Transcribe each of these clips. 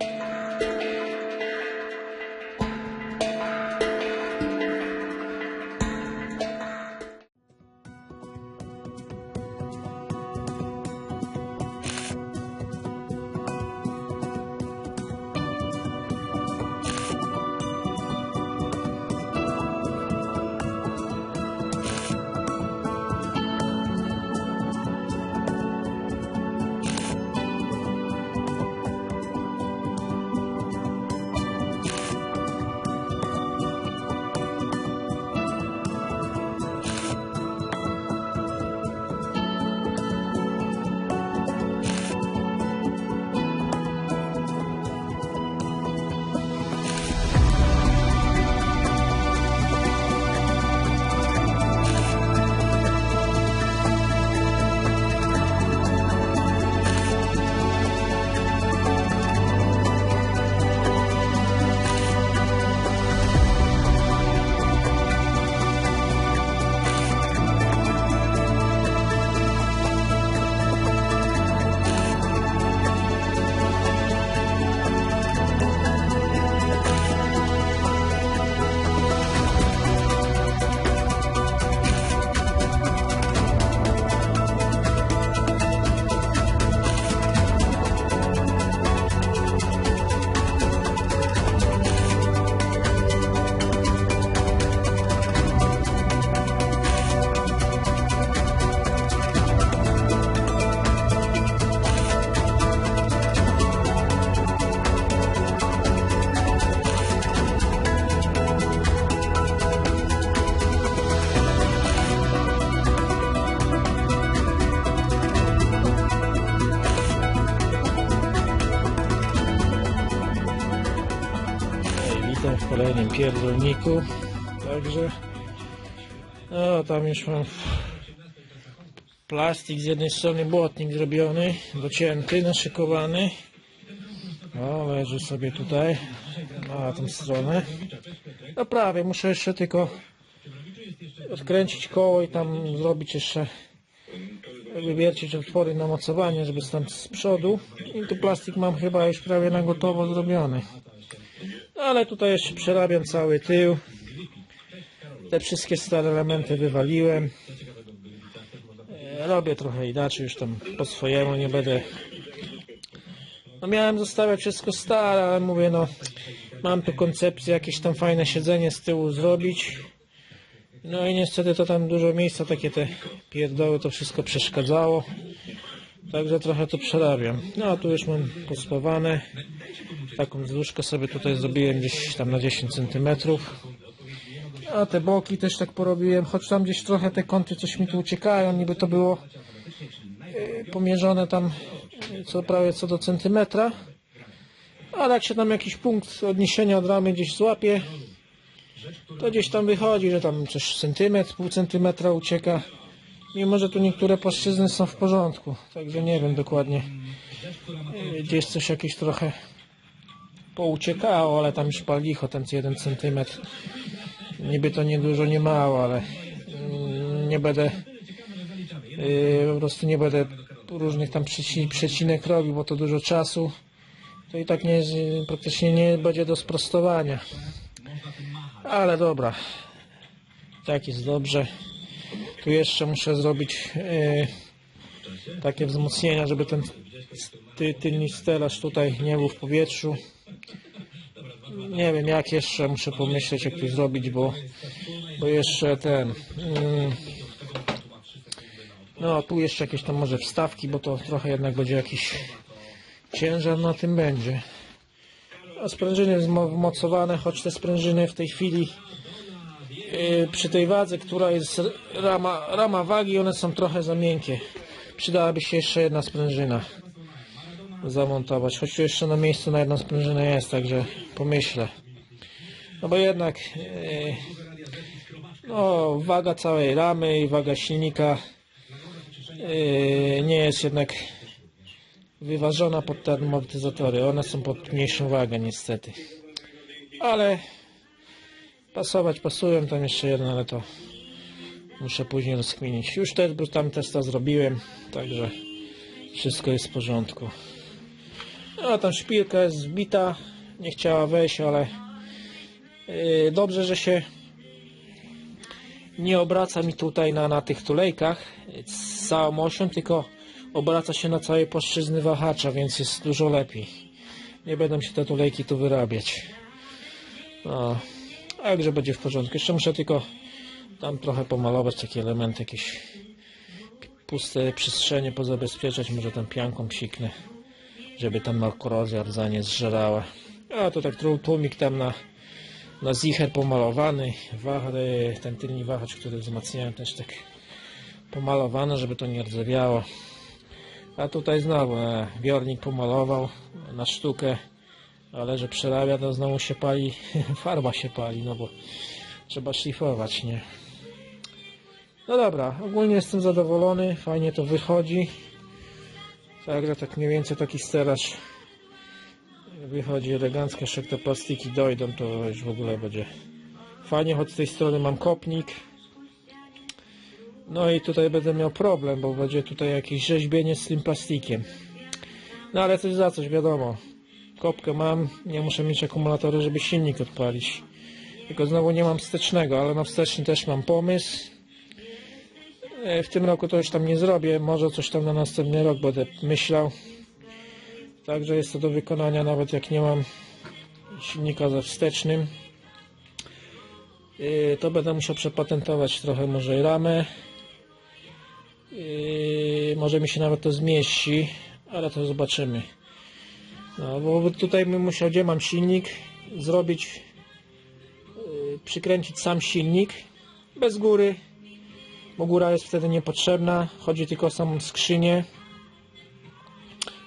Bye. Witam w kolejnym pierdolniku. Także. No, tam już mam plastik z jednej strony, błotnik zrobiony, docięty, naszykowany. No, leży sobie tutaj na tą stronę. No prawie, muszę jeszcze tylko odkręcić koło i tam zrobić jeszcze wywiercić otwory na mocowanie, żeby stąd z przodu. I tu plastik mam chyba już prawie na gotowo zrobiony. Ale tutaj jeszcze przerabiam cały tył. Te wszystkie stare elementy wywaliłem. E, Robię trochę inaczej, już tam po swojemu nie będę. No miałem zostawiać wszystko stare, ale mówię no mam tu koncepcję, jakieś tam fajne siedzenie z tyłu zrobić. No i niestety to tam dużo miejsca, takie te pierdoły, to wszystko przeszkadzało. Także trochę to przerabiam. No a tu już mam pospawane. Taką złóżkę sobie tutaj zrobiłem gdzieś tam na 10 cm. A te boki też tak porobiłem, choć tam gdzieś trochę te kąty coś mi tu uciekają, niby to było yy, pomierzone tam yy, co prawie co do centymetra. Ale jak się tam jakiś punkt odniesienia od ramy gdzieś złapie, to gdzieś tam wychodzi, że tam coś centymetr, pół centymetra ucieka. Mimo, że tu niektóre płaszczyzny są w porządku, także nie wiem dokładnie. Yy, Gdzieś coś jakieś trochę pouciekało, ale tam już palicho, ten jeden centymetr. Niby to nie dużo, nie mało, ale mm, nie będę yy, po prostu nie będę różnych tam przeci- przecinek robił, bo to dużo czasu. To i tak nie praktycznie nie będzie do sprostowania. Ale dobra. Tak jest dobrze. Tu jeszcze muszę zrobić yy, takie wzmocnienia, żeby ten ty, tylny stelaż tutaj nie był w powietrzu. Nie wiem jak jeszcze, muszę pomyśleć jak to zrobić, bo, bo jeszcze ten... Mm, no tu jeszcze jakieś tam może wstawki, bo to trochę jednak będzie jakiś ciężar na tym będzie. A sprężyny wmocowane, choć te sprężyny w tej chwili przy tej wadze, która jest rama, rama wagi, one są trochę za miękkie. Przydałaby się jeszcze jedna sprężyna zamontować, choć jeszcze na miejscu na jedną sprężynę jest, także pomyślę. No bo jednak yy, no, waga całej ramy i waga silnika yy, nie jest jednak wyważona pod te amortyzatory. One są pod mniejszą wagę niestety. Ale pasować pasują, tam jeszcze jeden, ale to muszę później rozkminić. Już też tam testa zrobiłem, także wszystko jest w porządku. A tam szpilka jest zbita, nie chciała wejść, ale yy, dobrze, że się nie obraca mi tutaj na, na tych tulejkach z całą osią, tylko obraca się na całej płaszczyzny wahacza, więc jest dużo lepiej. Nie będą się te tulejki tu wyrabiać. No, także będzie w porządku. Jeszcze muszę tylko tam trochę pomalować takie elementy, jakieś puste przestrzenie pozabezpieczać, może tam pianką psiknę, żeby tam na korozja rdza nie zżerała. A to tak tłu- tłumik tam na, na zicher pomalowany, wach, e, ten tylny wahacz, który wzmacniałem też tak pomalowany, żeby to nie rdzewiało. A tutaj znowu e, wiornik pomalował na sztukę, ale że przerabia, to znowu się pali, farba się pali, no bo trzeba szlifować, nie? No dobra, ogólnie jestem zadowolony, fajnie to wychodzi. Także tak mniej więcej taki stelaż wychodzi elegancko, jeszcze te plastiki dojdą, to już w ogóle będzie fajnie, choć z tej strony mam kopnik. No i tutaj będę miał problem, bo będzie tutaj jakieś rzeźbienie z tym plastikiem. No ale coś za coś, wiadomo. Kopkę mam, nie muszę mieć akumulatora, żeby silnik odpalić. Tylko znowu nie mam wstecznego, ale na wsteczny też mam pomysł. E, W tym roku to już tam nie zrobię, może coś tam na następny rok będę myślał. Także jest to do wykonania, nawet jak nie mam silnika ze wstecznym. Yy, To będę musiał przepatentować trochę może ramę. Yy, Może mi się nawet to zmieści, ale to zobaczymy. No, bo tutaj bym musiał, gdzie mam silnik, zrobić, yy, przykręcić sam silnik bez góry, bo góra jest wtedy niepotrzebna. Chodzi tylko o samą skrzynię.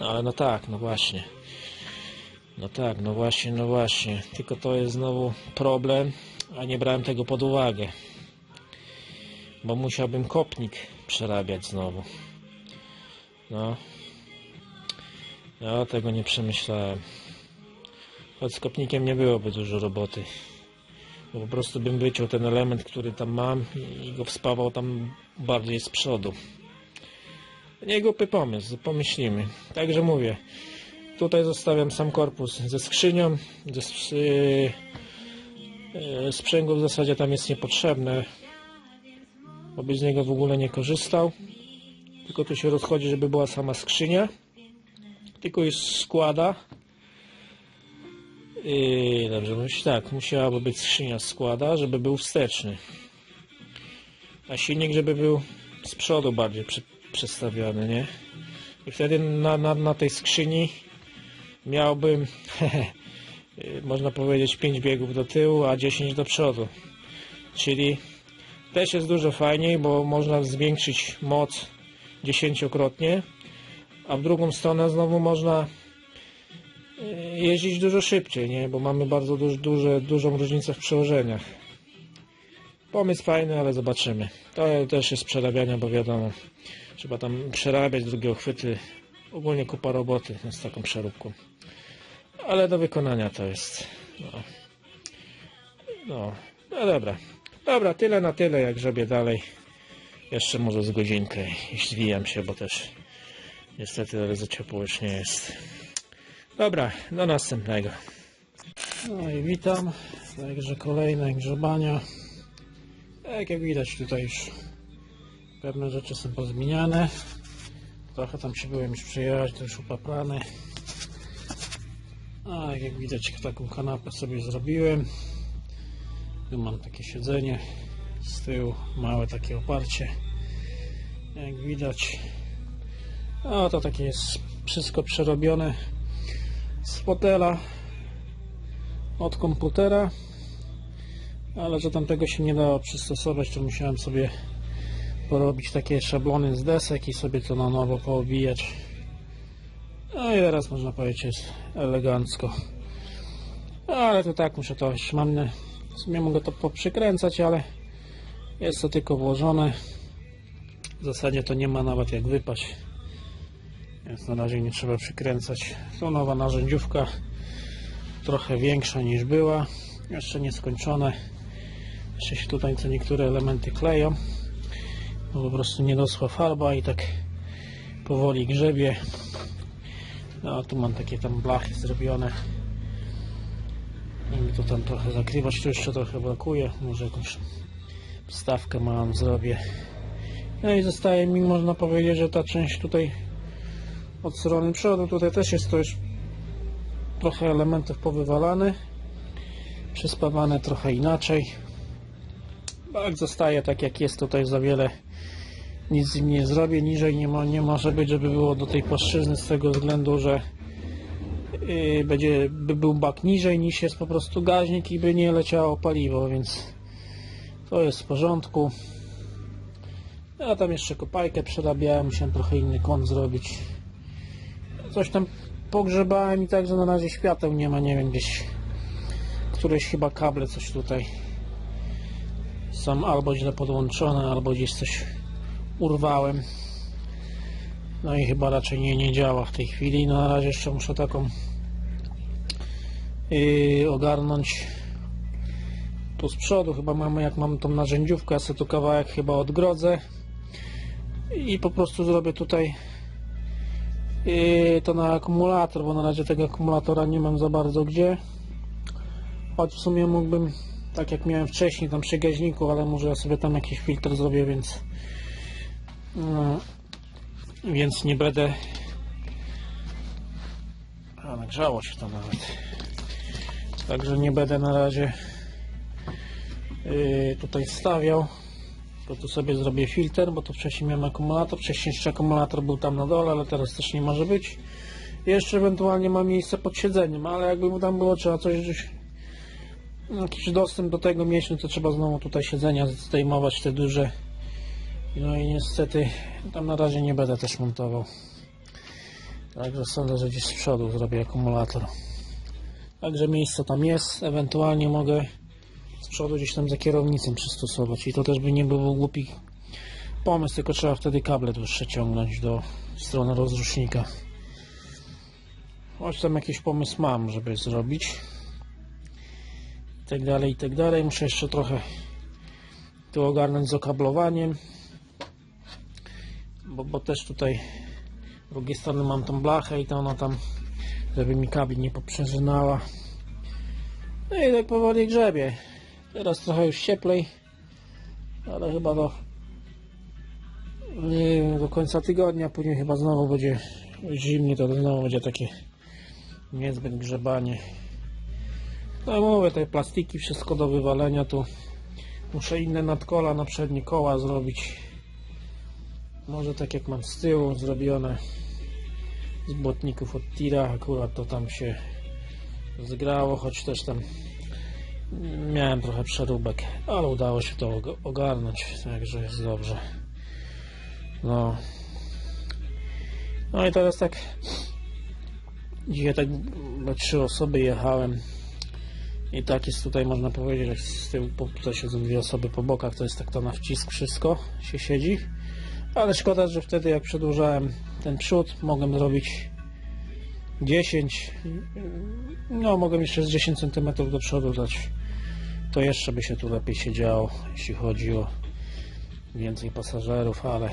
No ale no tak, no właśnie. No tak, no właśnie, no właśnie. Tylko to jest znowu problem, a nie brałem tego pod uwagę. Bo musiałbym kopnik przerabiać znowu. No. Ja tego nie przemyślałem. Choć z kopnikiem nie byłoby dużo roboty. Bo po prostu bym wyciął ten element, który tam mam i go wspawał tam bardziej z przodu. Nie głupi pomysł, pomyślimy. Także mówię, tutaj zostawiam sam korpus ze skrzynią, ze yy, yy, sprzęgło w zasadzie tam jest niepotrzebne, bo z niego w ogóle nie korzystał. Tylko tu się rozchodzi, żeby była sama skrzynia. Tylko już składa. I dobrze, tak, musiałaby być skrzynia składa, żeby był wsteczny. A silnik, żeby był z przodu bardziej przy, przestawiony, nie? I wtedy na, na, na tej skrzyni miałbym, można powiedzieć, 5 biegów do tyłu, a 10 do przodu. Czyli też jest dużo fajniej, bo można zwiększyć moc dziesięciokrotnie, a w drugą stronę znowu można y, jeździć dużo szybciej, nie? Bo mamy bardzo duż, duże, dużą różnicę w przełożeniach. Pomysł fajny, ale zobaczymy. To też jest przerabiania, bo wiadomo, trzeba tam przerabiać drugie chwyty. Ogólnie kupa roboty z taką przeróbką. Ale do wykonania to jest. No, no, no dobra. Dobra, tyle na tyle, jak grzebię dalej. Jeszcze może z godzinkę i zwijam się, bo też niestety ale za ciepło już nie jest. Dobra, do następnego. No i witam. Także kolejne grzebania. Tak jak widać tutaj już pewne rzeczy są pozmieniane. Trochę tam się byłem już przejechać, to już upaprane. A jak widać taką kanapę sobie zrobiłem. Tu mam takie siedzenie z tyłu, małe takie oparcie. Jak widać. No to takie jest wszystko przerobione z fotela od komputera ale że tam tego się nie dało przystosować, to musiałem sobie porobić takie szablony z desek i sobie to na nowo poobijać. No i teraz można powiedzieć jest elegancko. Ale to tak muszę to mam. W sumie mogę to poprzykręcać, ale jest to tylko włożone. W zasadzie to nie ma nawet jak wypaść. Więc na razie nie trzeba przykręcać. To nowa narzędziówka, trochę większa niż była. Jeszcze nie skończone. Jeszcze się tutaj co niektóre elementy kleją. Bo po prostu nie dosła farba i tak powoli grzebie. No tu mam takie tam blachy zrobione. I mi to tam trochę zakrywać, tu jeszcze trochę brakuje. Może jakąś stawkę mam zrobię. No i zostaje mi, można powiedzieć, że ta część tutaj od strony przodu, tutaj też jest to już trochę elementów powywalane, przyspawane trochę inaczej. Bak zostaje tak jak jest, tutaj za wiele nic z nim nie zrobię, niżej nie, ma, nie może być, żeby było do tej płaszczyzny z tego względu, że yy, będzie, by był bak niżej niż jest po prostu gaźnik i by nie leciało paliwo, więc to jest w porządku. Ja tam jeszcze kopajkę przerabiałem, musiałem trochę inny kąt zrobić. Coś tam pogrzebałem i także na razie świateł nie ma, nie wiem, gdzieś któreś chyba kable coś tutaj są albo źle podłączone, albo gdzieś coś urwałem. No i chyba raczej nie, nie działa w tej chwili. No, na razie jeszcze muszę taką yy, ogarnąć tu z przodu. Chyba mamy, jak mam tą narzędziówkę, ja sobie tu kawałek chyba odgrodzę i po prostu zrobię tutaj yy, to na akumulator, bo na razie tego akumulatora nie mam za bardzo gdzie. Choć w sumie mógłbym, tak jak miałem wcześniej tam przy gaźniku, ale może ja sobie tam jakiś filtr zrobię, więc no, więc nie będę. A nagrzało się to nawet. Także nie będę na razie yy, tutaj wstawiał bo tu sobie zrobię filtr, bo to wcześniej miałem akumulator wcześniej jeszcze akumulator był tam na dole, ale teraz też nie może być jeszcze ewentualnie ma miejsce pod siedzeniem, ale jakby tam było trzeba coś gdzieś jakiś dostęp do tego mieć, no to trzeba znowu tutaj siedzenia zdejmować te duże no i niestety tam na razie nie będę też montował. Także sądzę, że gdzieś z przodu zrobię akumulator. Także miejsce tam jest, ewentualnie mogę z przodu gdzieś tam za kierownicą przystosować i to też by nie był głupi pomysł, tylko trzeba wtedy kable dłuższe ciągnąć do strony rozrusznika. Choć tam jakiś pomysł mam, żeby zrobić. I tak dalej, i tak dalej. Muszę jeszcze trochę tu ogarnąć z okablowaniem bo, bo też tutaj z drugiej strony mam tą blachę i to ona tam, żeby mi kabli nie poprzężynała. No i tak powoli grzebie. Teraz trochę już cieplej, ale chyba do, nie, do końca tygodnia, później chyba znowu będzie zimnie, to znowu będzie takie niezbyt grzebanie. No mówię, te plastiki, wszystko do wywalenia, tu muszę inne nadkola na przednie koła zrobić może tak jak mam z tyłu zrobione z błotników od tira, akurat to tam się zgrało, choć też tam miałem trochę przeróbek, ale udało się to ogarnąć, także jest dobrze. No. No i teraz tak. Dzisiaj tak we trzy osoby jechałem. I tak jest tutaj można powiedzieć, że z tyłu tutaj siedzą dwie osoby po bokach, to jest tak to na wcisk wszystko się siedzi. Ale szkoda, że wtedy jak przedłużałem ten przód mogłem zrobić 10 no mogłem jeszcze z 10 cm do przodu dać to jeszcze by się tu lepiej siedziało jeśli chodzi o więcej pasażerów, ale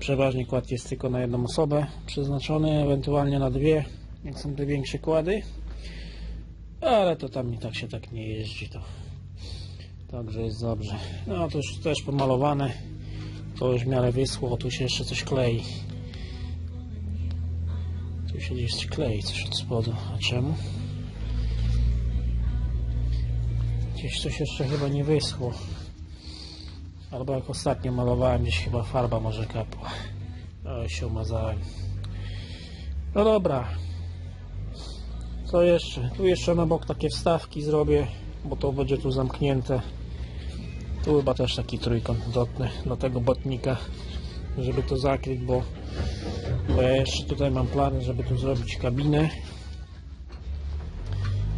przeważnie kład jest tylko na jedną osobę przeznaczony, ewentualnie na dwie jak są te większe kłady ale to tam i tak się tak nie jeździ to także jest dobrze no to już też pomalowane to już w miarę wyschło, tu się jeszcze coś klei. Tu się gdzieś klei coś od spodu. A czemu? Gdzieś coś jeszcze chyba nie wyschło. Albo jak ostatnio malowałem, gdzieś chyba farba może kapła. O, się umazałem. No dobra. Co jeszcze? Tu jeszcze na bok takie wstawki zrobię, bo to będzie tu zamknięte. Tu chyba też taki trójkąt dotny do tego botnika, żeby to zakryć, bo, bo ja jeszcze tutaj mam plany, żeby tu zrobić kabinę.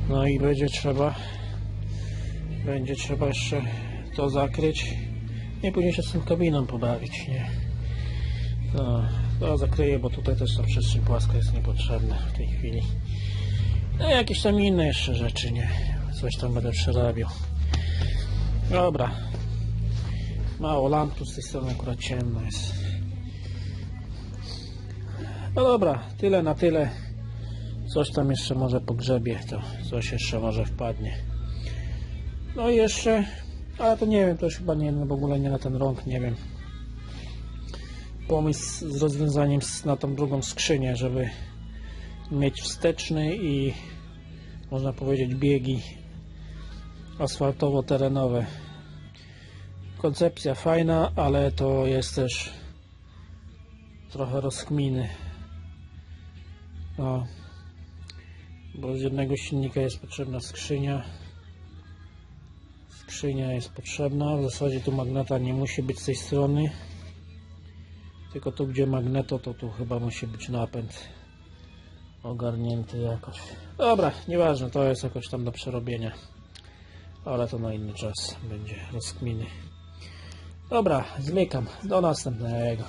No i będzie trzeba będzie trzeba jeszcze to zakryć i później się z tą kabiną pobawić, nie? No, to zakryję, bo tutaj też ta przestrzeń płaska jest niepotrzebna w tej chwili. No i jakieś tam inne jeszcze rzeczy, nie? Coś tam będę przerabiał. Dobra. Mało lamp tu z tej strony akurat ciemno jest. No dobra, tyle na tyle. Coś tam jeszcze może pogrzebie, to coś jeszcze może wpadnie. No i jeszcze, ale to nie wiem, to już chyba nie, no w ogóle nie na ten rąk, nie wiem. Pomysł z rozwiązaniem na tą drugą skrzynię, żeby mieć wsteczny i można powiedzieć biegi asfaltowo-terenowe. Koncepcja fajna, ale to jest też trochę rozkminy. No, bo z jednego silnika jest potrzebna skrzynia. Skrzynia jest potrzebna. W zasadzie tu magneta nie musi być z tej strony. Tylko tu gdzie magneto, to tu chyba musi być napęd ogarnięty jakoś. Dobra, nieważne, to jest jakoś tam do przerobienia. Ale to na inny czas będzie rozkminy. Dobra, zmykam. Do następnego.